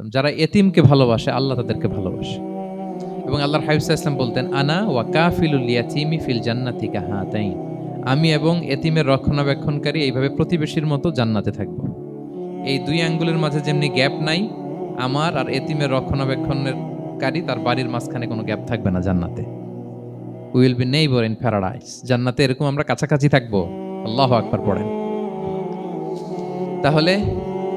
যারা এতিমকে ভালোবাসে, আল্লাহ তাদেরকে ভালোবাসে। এবং আল্লাহর হাবিব ইসলাম বলতেন, আনা ওয়া কাফিলুল ইয়াতিমি ফিল জান্নাতি কাহাতাইন আমি এবং এতিমের রক্ষণাবেক্ষণকারী এইভাবে প্রতিবেশীর মতো জান্নাতে থাকব। এই দুই আঙ্গুলের মাঝে যেমনি গ্যাপ নাই, আমার আর এতিমের রক্ষণাবেক্ষণের কারী তার বাড়ির মাঝখানে কোনো গ্যাপ থাকবে না জান্নাতে। Will be neighbour in paradise জান্নাতে এরকম আমরা কাছাকাছি থাকব। আল্লাহ আকবার পড়েন। তাহলে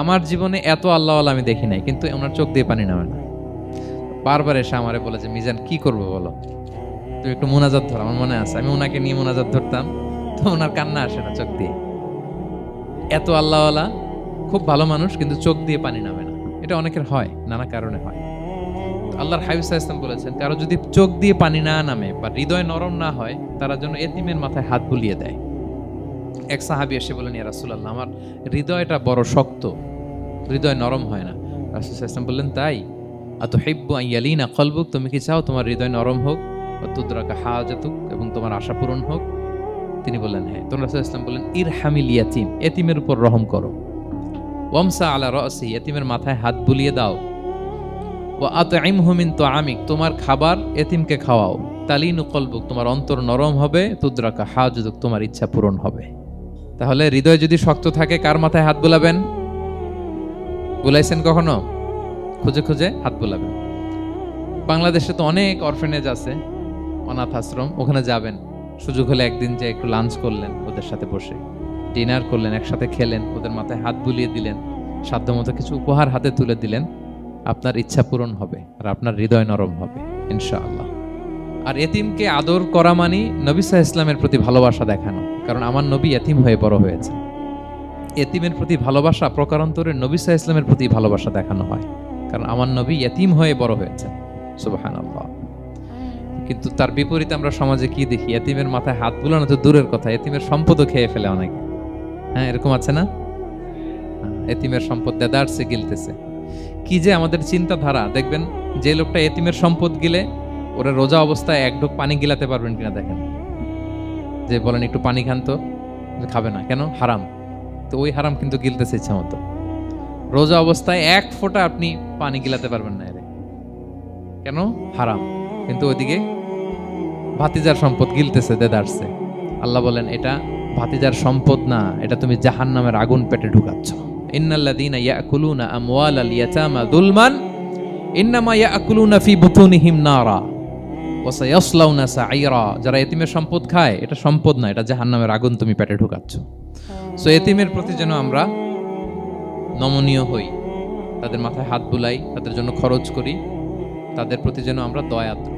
আমার জীবনে এত আল্লাহওয়ালা আমি দেখি নাই, কিন্তু ওনার চোখ দিয়ে পানি নামে না। বারবার এসে আমারে বলে যে, মিজান, কি করব বলো? তুমি একটু মোনাজাত ধর, আমার মনে আছে, আমি ওনাকে নিয়ে মোনাজাত ধরতাম, তো ওনার কান্না আসে না চোখ দিয়ে। এত আল্লাহওয়ালা, খুব ভালো মানুষ, কিন্তু চোখ দিয়ে পানি নামে না। এটা অনেকের হয়, নানা কারণে হয়। আল্লাহর হাবিব ইসলাম বলেছেন, কারও যদি চোখ দিয়ে পানি না নামে বা হৃদয় নরম না হয়, তারা যেন এতিমের মাথায় হাত বুলিয়ে দেয়। এক সাহাবি এসে বলেন ইয়া রাসূলুল্লাহ, আমার হৃদয়টা বড় শক্ত। হৃদয় নরম হয় না। রাসূল ইসলাম বললেন, তাই? আত হিব্বু আইয়ালিনা কলবুক, তুমি কি চাও তোমার হৃদয় নরম হোক? তুদ্রাকা হাজাতুক, এবং তোমার আশা পূরণ হোক? তিনি বললেন হ্যাঁ। তোমরা ইসলাম বললেন ইর হামিল ইয়াতিম, এতিমের উপর রহম করো। ওয়ামসা আলা রসি এতিমের মাথায় হাত বুলিয়ে দাও। ও আত হুমিন তো আমিক তোমার খাবার এতিমকে খাওয়াও। তালিনু কলবুক, তোমার অন্তর নরম হবে, তুদ্রাকা হাজুদুক তোমার ইচ্ছা পূরণ হবে। তাহলে হৃদয় যদি শক্ত থাকে, কার মাথায় হাত বুলাবেন? বুলাইছেন কখনো? খুঁজে খুঁজে হাত বুলাবেন। বাংলাদেশে তো অনেক অরফেনেজ আছে, অনাথ আশ্রম, ওখানে যাবেন। সুযোগ হলে একদিন যে একটু লাঞ্চ করলেন ওদের সাথে বসে। ডিনার করলেন, একসাথে খেলেন, ওদের মাথায় হাত বুলিয়ে দিলেন, সাধ্যমতো কিছু উপহার হাতে তুলে দিলেন। আপনার ইচ্ছা পূরণ হবে আর আপনার হৃদয় নরম হবে, ইনশাআল্লাহ। আর এতিমকে আদর করা মানি নবী সাহা ইসলামের প্রতি ভালোবাসা দেখানো, কারণ আমার নবী এতিম হয়ে বড় হয়েছে এতিমের প্রতি ভালোবাসা প্রকারান্তরে নবী সাহা ইসলামের প্রতি ভালোবাসা দেখানো হয়। কারণ আমার নবী এতিম হয়ে বড় হয়েছে সুবাহান আল্লাহ কিন্তু তার বিপরীতে আমরা সমাজে কি দেখি? এতিমের মাথায় হাত বুলানো তো দূরের কথা। এতিমের সম্পদও খেয়ে ফেলে অনেকে। হ্যাঁ এরকম আছে না? হ্যাঁ, এতিমের সম্পদ দেদারসে গিলতেছে। কি যে আমাদের চিন্তাধারা। দেখবেন যে লোকটা এতিমের সম্পদ গিলে ওরা রোজা অবস্থায় এক ঢোক পানি গিলাতে পারবেন কিনা দেখেন। যে বলেন একটু পানি খান তো খাবে না। কেন? হারাম। তো ওই হারাম কিন্তু গিলতেছে ইচ্ছা মতো। রোজা অবস্থায় এক ফোঁটা আপনি পানি গিলাতে পারবেন না এরে। কেন? হারাম। কিন্তু ওইদিকে ভাতিজার সম্পদ গিলতেছে দেদারসে আল্লাহ বলেন, এটা ভাতিজার সম্পদ না, এটা তুমি জাহান নামের আগুন পেটে ঢুকাচ্ছ। ইন্নাল্লাযীনা ইয়াকুলুনা আমওয়ালাল ইয়াতামা যুলমান, ইন্নামা ইয়াকুলুনা ফি বুতুনিহিম নারা। ওয়া সাইরা যারা এতিমের সম্পদ খায়, এটা সম্পদ না এটা জাহান্নামের আগুন তুমি পেটে ঢুকাচ্ছ। সো এতিমের প্রতি যেন আমরা নমনীয় হই, তাদের মাথায় হাত বুলাই, তাদের জন্য খরচ করি, তাদের প্রতি যেন আমরা দয়াদ্র